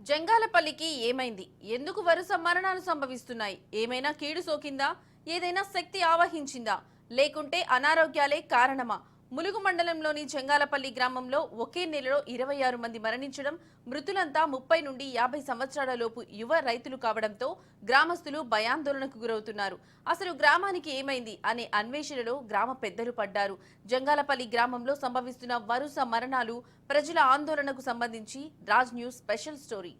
జంగాలపల్లికి ఏమైంది? ఎందుకు వరుస మరణాలు సంభవిస్తున్నాయి? ఏమైనా కీడు సోకిందా? ఏదైనా శక్తి ఆవహించిందా? లేకుంటే అనారోగ్యాలే కారణమా? ములుగు మండలంలోని జంగాలపల్లి గ్రామంలో ఒకే నెలలో ఇరవై ఆరు మంది మరణించడం మృతులంతా ముప్పై నుండి యాభై సంవత్సరాల లోపు యువ రైతులు కావడంతో గ్రామస్తులు భయాందోళనకు గురవుతున్నారు. అసలు గ్రామానికి ఏమైంది అనే అన్వేషణలో గ్రామ పెద్దలు పడ్డారు. జంగాలపల్లి గ్రామంలో సంభవిస్తున్న వరుస మరణాలు ప్రజల ఆందోళనకు సంబంధించి Raj news special story.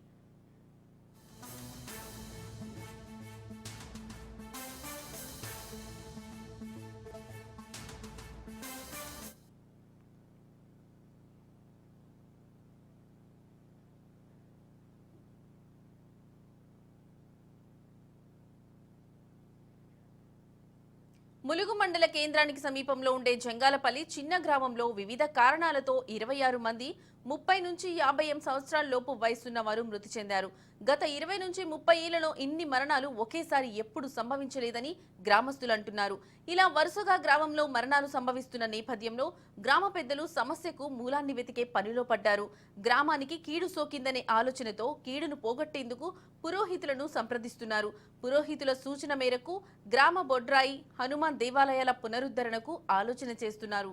Mulugu మండల కేంద్రానికి సమీపంలో ఉండే జంగాలపల్లి చిన్న గ్రామంలో వివిధ కారణాలతో ఇరవై ఆరు మంది ముప్పై నుంచి యాభై ఎనిమిది సంవత్సరాల లోపు వయసున్న వారు మృతి చెందారు. గత ఇరవై నుంచి ముప్పై ఏళ్ళలో ఇన్ని మరణాలు ఒకేసారి ఎప్పుడు సంభవించలేదని గ్రామస్తులు అంటున్నారు. ఇలా వరుసగా గ్రామంలో మరణాలు సంభవిస్తున్న నేపథ్యంలో గ్రామ పెద్దలు సమస్యకు మూలాన్ని వెతికే పనిలో పడ్డారు. గ్రామానికి కీడు సోకిందనే ఆలోచనతో కీడును పోగొట్టేందుకు పురోహితులను సంప్రదిస్తున్నారు. పురోహితుల సూచన మేరకు గ్రామ బొడ్రాయి హనుమాన్ దేవాలయాల పునరుద్ధరణకు ఆలోచన చేస్తున్నారు.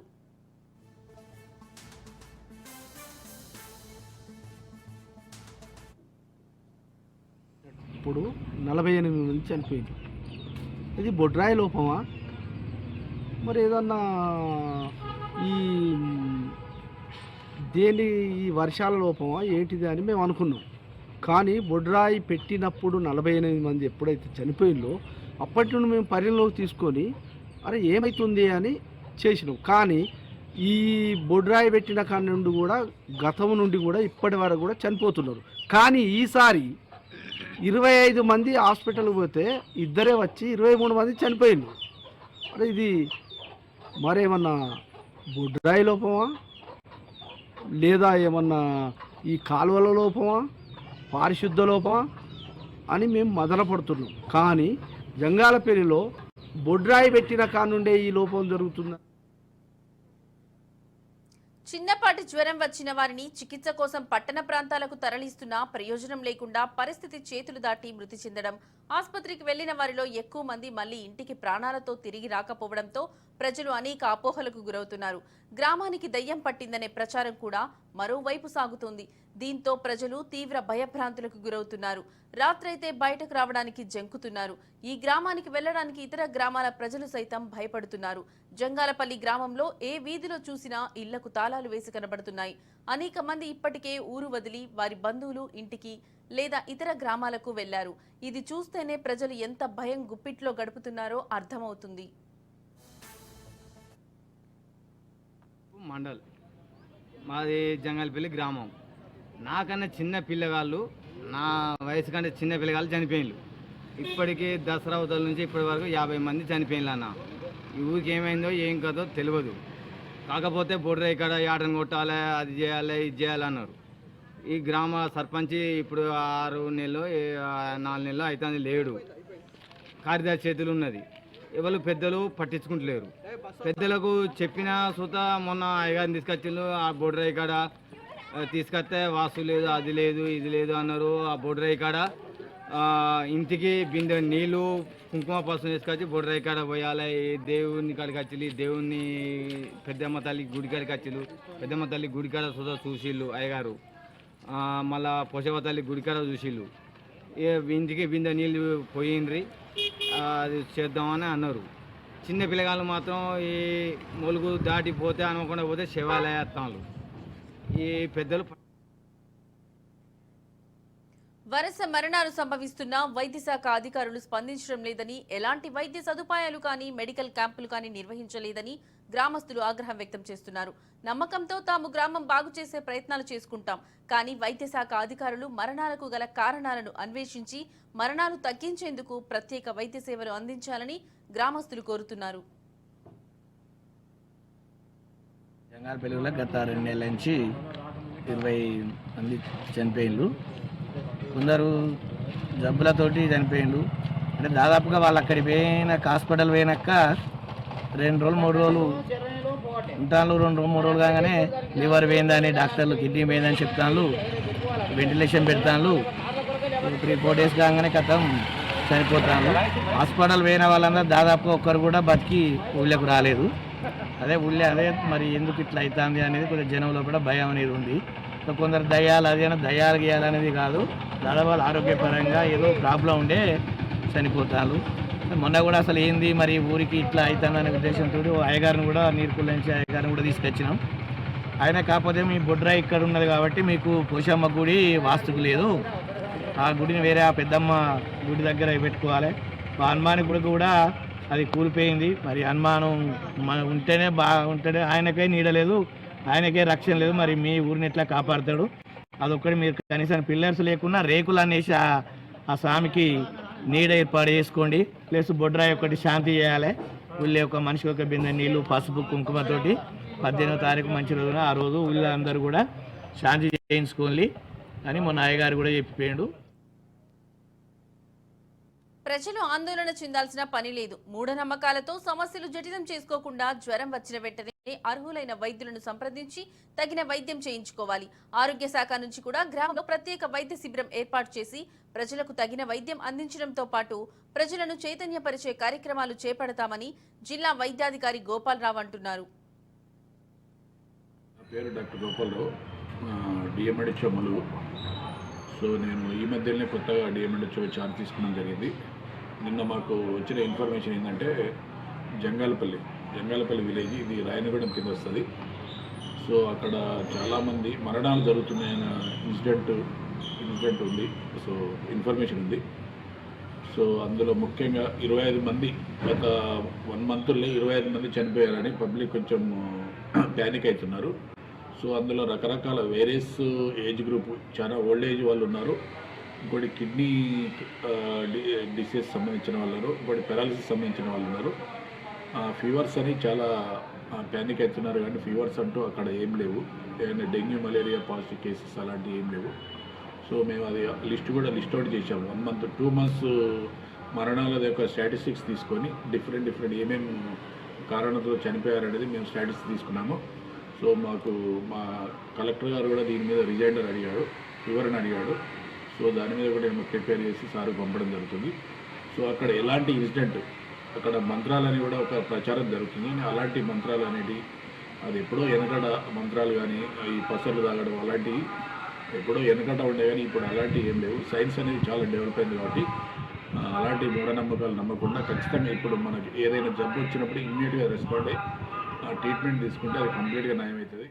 ఉన్నప్పుడు నలభై ఎనిమిది మంది చనిపోయింది. ఇది బొడ్రాయి లోపమా? మరి ఏదన్నా ఈ దేని ఈ వర్షాల లోపమా ఏంటిది అని మేము అనుకున్నాం. కానీ బొడ్రాయి పెట్టినప్పుడు నలభై ఎనిమిది మంది ఎప్పుడైతే చనిపోయిందో అప్పటి నుండి మేము పరిగణలోకి తీసుకొని అరే ఏమవుతుంది అని చేసినాం. కానీ ఈ బొడ్రాయి పెట్టిన కాడి నుండి కూడా గతం నుండి కూడా ఇప్పటి వరకు కూడా చనిపోతున్నారు. కానీ ఈసారి ఇరవై ఐదు మంది హాస్పిటల్కి పోతే ఇద్దరే వచ్చి ఇరవై మూడు మంది చనిపోయింది అరే ఇది మరేమన్నా బొడ్రాయి లోపమా? లేదా ఏమన్నా ఈ కాలువల లోపమా? పారిశుద్ధ లోపమా? అని మేము మదనపడుతున్నాం కానీ జంగాలపల్లిలో బొడ్రాయి పెట్టిన కానుండే ఈ లోపం జరుగుతుందా? చిన్నపాటి జ్వరం వచ్చిన వారిని చికిత్స కోసం పట్టణ ప్రాంతాలకు తరలిస్తున్నా ప్రయోజనం లేకుండా పరిస్థితి చేతులు దాటి మృతి చెందడం. ఆసుపత్రికి వెళ్ళిన వారిలో ఎక్కువ మంది మళ్ళీ ఇంటికి ప్రాణాలతో తిరిగి రాకపోవడంతో ప్రజలు అనేక అపోహలకు గురవుతున్నారు. గ్రామానికి దయ్యం పట్టిందనే ప్రచారం కూడా మరోవైపు సాగుతోంది. దీంతో ప్రజలు తీవ్ర భయభ్రాంతులకు గురవుతున్నారు. రాత్రైతే బయటకు రావడానికి జంకుతున్నారు. ఈ గ్రామానికి వెళ్ళడానికి ఇతర గ్రామాల ప్రజలు సైతం భయపడుతున్నారు. జంగాలపల్లి గ్రామంలో ఏ వీధిలో చూసినా ఇళ్ళకు తాళాలు వేసి కనబడుతున్నాయి. అనేక మంది ఇప్పటికే ఊరు వదిలి వారి బంధువులు ఇంటికి లేదా ఇతర గ్రామాలకు వెళ్ళారు ఇది చూస్తేనే ప్రజలు ఎంత భయం గుప్పిట్లో గడుపుతున్నారో అర్థమవుతుంది. మండల్. మాది జంగల్పల్లి గ్రామం. నాకన్నా చిన్న పిల్లగాళ్ళు నా వయసు కంటే చిన్న పిల్లగాళ్ళు చనిపోయినారు ఇప్పటికీ దసరా అవతల నుంచి ఇప్పటి వరకు యాభై మంది చనిపోయిన్లు అన్న. ఈ ఊరికి ఏమైందో ఏం కదో తెలియదు కాకపోతే బొడ్ర ఇక్కడ యాటను కొట్టాలి అది చేయాలి ఇది చేయాలి అన్నారు. ఈ గ్రామ సర్పంచ్ ఇప్పుడు ఆరు నెలలు నాలుగు నెలలు అవుతుంది లేడు. కార్యదర్శి చేతులు ఉన్నది. ఎవరు పెద్దలు పట్టించుకుంటలేరు. పెద్దలకు చెప్పిన సుత మొన్న అయ్యగారిని తీసుకొచ్చిండ్రు ఆ బొడ్రాయి కాడ తీసుకొస్తే వాస్తు లేదు అది లేదు ఇది లేదు అన్నారు ఆ బొడ్రాయి కాడ. ఇంటికి బిందె నీళ్ళు కుంకుమ పసుపు తీసుకొచ్చి బొడ్రాయి కాడ పోయాలి. ఈ దేవుని కాడికి వచ్చి దేవుని పెద్దమ్మ తల్లి గుడి కాడికి వచ్చిళ్ళు పెద్దమ్మ తల్లి గుడి కాడ చూసా చూసిళ్ళు అయ్యగారు. మళ్ళా పొసవ తల్లి గుడి కాడ చూసిళ్ళు. ఇంటికి బిందె నీళ్ళు పోయిండ్రి. అది చేద్దామని అన్నారు. చిన్న పిల్లగాళ్ళు మాత్రం ఈ మొలుగు దాటిపోతే అనుకుండా పోతే శివాలయాత్నాలు ఈ పెద్దలు వరుస మరణాలు సంభవిస్తున్నా వైద్య శాఖ అధికారులు స్పందించడం లేదని ఎలాంటి వైద్య సదుపాయాలు కానీ మెడికల్ క్యాంపులు కానీ నిర్వహించలేదని గ్రామస్తులు ఆగ్రహం వ్యక్తం చేస్తున్నారు. నమ్మకంతో తాము గ్రామం బాగు చేసే ప్రయత్నాలు చేసుకుంటాం. కానీ వైద్య శాఖ అధికారులు మరణాలకు గల కారణాలను అన్వేషించి మరణాలు తగ్గించేందుకు ప్రత్యేక వైద్య సేవలు అందించాలని గ్రామస్తులు కోరుతున్నారు. జంగారపల్లిలో గత రెండు నెలల నుంచి ఇరవై మంది చనిపోయిండ్రు. కొందరు జబ్బులతోటి చనిపోయిండ్రు. అంటే దాదాపుగా వాళ్ళు అక్కడికి పోయినాక హాస్పిటల్ పోయినాక రెండు రోజులు మూడు రోజులు ఉంటాను రెండు రోజులు మూడు రోజులు కాగానే లివర్ పోయిందని డాక్టర్లు కిడ్నీ పోయిందని చెప్తాను వెంటిలేషన్ పెడతాను త్రీ ఫోర్ డేస్ కాగానే కథం చనిపోతాను హాస్పిటల్ పోయిన వాళ్ళందరూ దాదాపుగా ఒక్కరు కూడా బతికి ఊళ్ళకు రాలేదు. అదే ఉళ్ళే అదే మరి ఎందుకు ఇట్లా అవుతుంది అనేది కొంచెం జనంలో కూడా భయం అనేది ఉంది. సో కొందరు దయ్యాలు అది అని దయ్యాలు గీయాలనేది కాదు. దాదాపు ఆరోగ్యపరంగా ఏదో ప్రాబ్లం ఉండే చనిపోతారు. మొన్న కూడా అసలు ఏంది మరి ఊరికి ఇట్లా అవుతుంది అనే ఉద్దేశంతో అయ్యగారిని కూడా నీరుకుల నుంచి అయ్యగారిని కూడా తీసుకొచ్చినాం. ఆయన కాకపోతే మీ బొడ్రా ఇక్కడ ఉన్నది కాబట్టి మీకు పోషమ్మ గుడి వాస్తుకు లేదు. ఆ గుడిని వేరే ఆ పెద్దమ్మ గుడి దగ్గర పెట్టుకోవాలి. మా హనుమాని గుడి కూడా అది కూలిపోయింది. మరి హనుమానం మన ఉంటేనే బాగా ఉంటేనే ఆయనకే నీడలేదు ఆయనకే రక్షణ లేదు. మరి మీ ఊరిని ఎట్లా కాపాడుతాడు? అదొక్కటి మీరు కనీసం పిల్లర్స్ లేకున్నా రేకులు అనేసి ఆ- ఆ స్వామికి నీడ ఏర్పాటు చేసుకోండి. ప్లస్ బొడ్రాయి ఒకటి శాంతి చేయాలి. ఊళ్ళో ఒక మనిషి ఒక బిందె నీళ్ళు పసుపు కుంకుమతోటి పద్దెనిమిదో తారీఖు మంచి రోజున ఆ రోజు ఊళ్ళో అందరూ కూడా శాంతి చేయించుకోండి అని మొన్న అయ్యగారు కూడా చెప్పిపోయాడు. ప్రజలు ఆందోళన చెందాల్సిన పని లేదు. మూఢనమ్మకాలతో సమస్యలు జటిలం చేసుకోకుండా జ్వరం వచ్చిన వెంటనే అర్హులైన వైద్యులను సంప్రదించి తగిన వైద్యం చేయించుకోవాలి. ఆరోగ్య శాఖ నుంచి కూడా గ్రామంలో ప్రత్యేక వైద్య శిబిరం ఏర్పాటు చేసి ప్రజలకు తగిన వైద్యం అందించడంతో పాటు ప్రజలను చైతన్యపరిచే కార్యక్రమాలు చేపడతామని జిల్లా వైద్యాధికారి గోపాలరావు అంటున్నారు. పేరు డాక్టర్ గోపాలరావు. సో నేను ఈ మధ్యనే కొత్తగా డిఎంఎడ్హెచ్ఓ ఛాన్స్ తీసుకోవడం జరిగింది. నిన్న మాకు వచ్చిన ఇన్ఫర్మేషన్ ఏంటంటే జంగాలపల్లి జంగాలపల్లి విలేజ్ ఇది రాయనగూడెం కింద వస్తుంది. సో అక్కడ చాలామంది మరణాలు జరుగుతున్నాయన్న ఇన్సిడెంట్ ఇన్సిడెంట్ ఉంది. సో ఇన్ఫర్మేషన్ ఉంది. సో అందులో ముఖ్యంగా ఇరవై ఐదు మంది గత వన్ మంత్లో ఇరవై ఐదు మంది చనిపోయారని పబ్లిక్ కొంచెం ప్యానిక్ అవుతున్నారు సో అందులో రకరకాల వేరియస్ ఏజ్ గ్రూప్ చాలా ఓల్డ్ ఏజ్ వాళ్ళు ఉన్నారు. ఇంకోటి కిడ్నీ డిసీజ్ సంబంధించిన వాళ్ళు ఉన్నారు ఇంకోటి పెరాలసిస్ సంబంధించిన వాళ్ళు ఉన్నారు ఫీవర్స్ అని చాలా ప్యానిక్ అవుతున్నారు కానీ ఫీవర్స్ అంటూ అక్కడ ఏం లేవు. ఏదైనా డెంగ్యూ మలేరియా పాజిటివ్ కేసెస్ అలాంటివి ఏం లేవు. సో మేము అది లిస్ట్ కూడా లిస్ట్ అవుట్ చేసాము వన్ మంత్ టూ మంత్స్ మరణాల యొక్క స్టాటిస్టిక్స్ తీసుకొని డిఫరెంట్ డిఫరెంట్ ఏమేమి కారణంతో చనిపోయారనేది మేము స్టాటిస్టిక్స్ తీసుకున్నాము. సో మాకు మా కలెక్టర్ గారు కూడా దీని మీద రిజైండర్ అడిగాడు వివరణ అడిగాడు. సో దాని మీద కూడా మేము ప్రిపేర్ చేసి సార్ పంపడం జరుగుతుంది. సో అక్కడ ఎలాంటి ఇన్సిడెంట్ అక్కడ మంత్రాలని కూడా ఒక ప్రచారం జరుగుతుంది. అలాంటి మంత్రాలు అనేటివి అది ఎప్పుడో వెనకడ మంత్రాలు కానీ ఈ పసర్లు తాగడం అలాంటివి ఎప్పుడో వెనకట ఉండే కానీ ఇప్పుడు అలాంటివి ఏం లేవు. సైన్స్ అనేది చాలా డెవలప్ అయింది కాబట్టి అలాంటి మూఢనమ్మకాలు నమ్మకుండా ఖచ్చితంగా ఇప్పుడు మనకి ఏదైనా జబ్బు వచ్చినప్పుడు ఇమ్మీడియట్గా రెస్పాండ్ అయ్యి ట్రీట్మెంట్ తీసుకుంటే అది కంప్లీట్గా నయం అవుతుంది